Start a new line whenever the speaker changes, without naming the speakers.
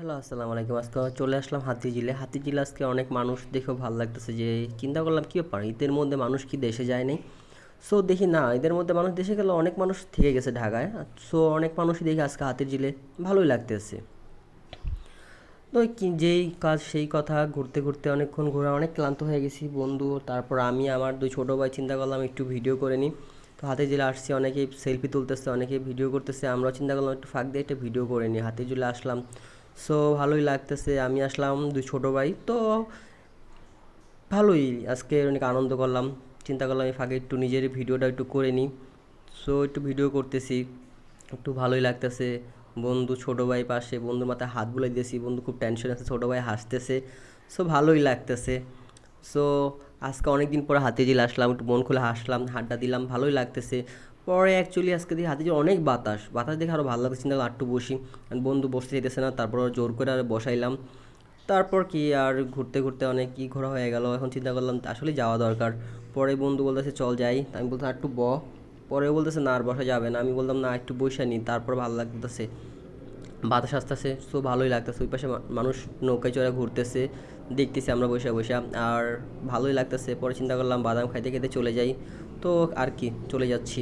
Hello, আসসালামু আলাইকুম। আজকে চলে আসলাম হাতিঝিলে। হাতিঝিলে আজকে অনেক মানুষ দেখেও ভালো লাগতেছে যে, চিন্তা করলাম কী ব্যাপার? ঈদের মধ্যে মানুষ কি দেশে যায় নাই? সো দেখি না ঈদের মধ্যে মানুষ দেশে গেলে অনেক মানুষ থেকে গেছে ঢাকায়। সো অনেক মানুষই দেখি আজকে হাতিঝিলে ভালোই লাগতেছে। তো যেই কাজ, সেই কথা, ঘুরতে ঘুরতে অনেকক্ষণ ঘোরা, অনেক ক্লান্ত হয়ে গেছি। বন্ধু, তারপর আমি, আমার দুই ছোটো ভাই চিন্তা করলাম একটু ভিডিও করে নিই। তো হাতে জেলে আসছি, অনেকেই সেলফি তুলতেছে, অনেকেই ভিডিও করতেছে। আমরাও চিন্তা করলাম একটু ফাঁক দিয়ে একটা ভিডিও করে নিই। হাতে জেলে আসলাম। সো ভালোই লাগতেছে। আমি আসলাম দুই ছোটো ভাই। তো, ভালোই। আজকে অনেক আনন্দ করলাম। চিন্তা করলাম এই ফাঁকে একটু নিজের ভিডিওটা একটু করে নিই। সো একটু ভিডিও করতেছি। একটু ভালোই লাগতেছে। বন্ধু ছোটো ভাই পাশে, বন্ধুর মাথায় হাত বুলাই দিয়েছি। বন্ধু খুব টেনশন আছে, ছোটো ভাই হাসতেছে। সো ভালোই লাগতেছে। সো আজকে অনেক দিন হাতে হাতিঝিল আসলাম, একটু মন খুলে হাসলাম, হাড্ডা দিলাম, ভালোই লাগতেছে। পরে অ্যাকচুয়ালি আজকে দিয়ে হাতিঝিল অনেক বাতাস। বাতাস দেখে আরও ভালো লাগছে, চিন্তা একটু বসি। বন্ধু বসতে যেতেছে না তারপর জোর করে আর বসাইলাম। তারপর কি আর ঘুরতে ঘুরতে অনেক কি ঘোরা হয়ে গেল, এখন চিন্তা করলাম আসলে যাওয়া দরকার। পরে বন্ধু বলতেছে, চল যাই। আমি বলতাম একটু ব। পরে বলতেছে, না, আর বসা যাবে না। আমি বললাম না, একটু বসে নিই তারপর ভালো লাগতেছে। বাতাস আসতেছে সো ভালোই লাগতেছে। ওই পাশে মানুষ নৌকায় চড়ে ঘুরতেছে, দেখতেছি আমরা বসে বসে। আর ভালোই লাগতেছে। পরে চিন্তা করলাম, বাদাম খাইতে খেতে চলে যাই। তো আর কি, চলে যাচ্ছি।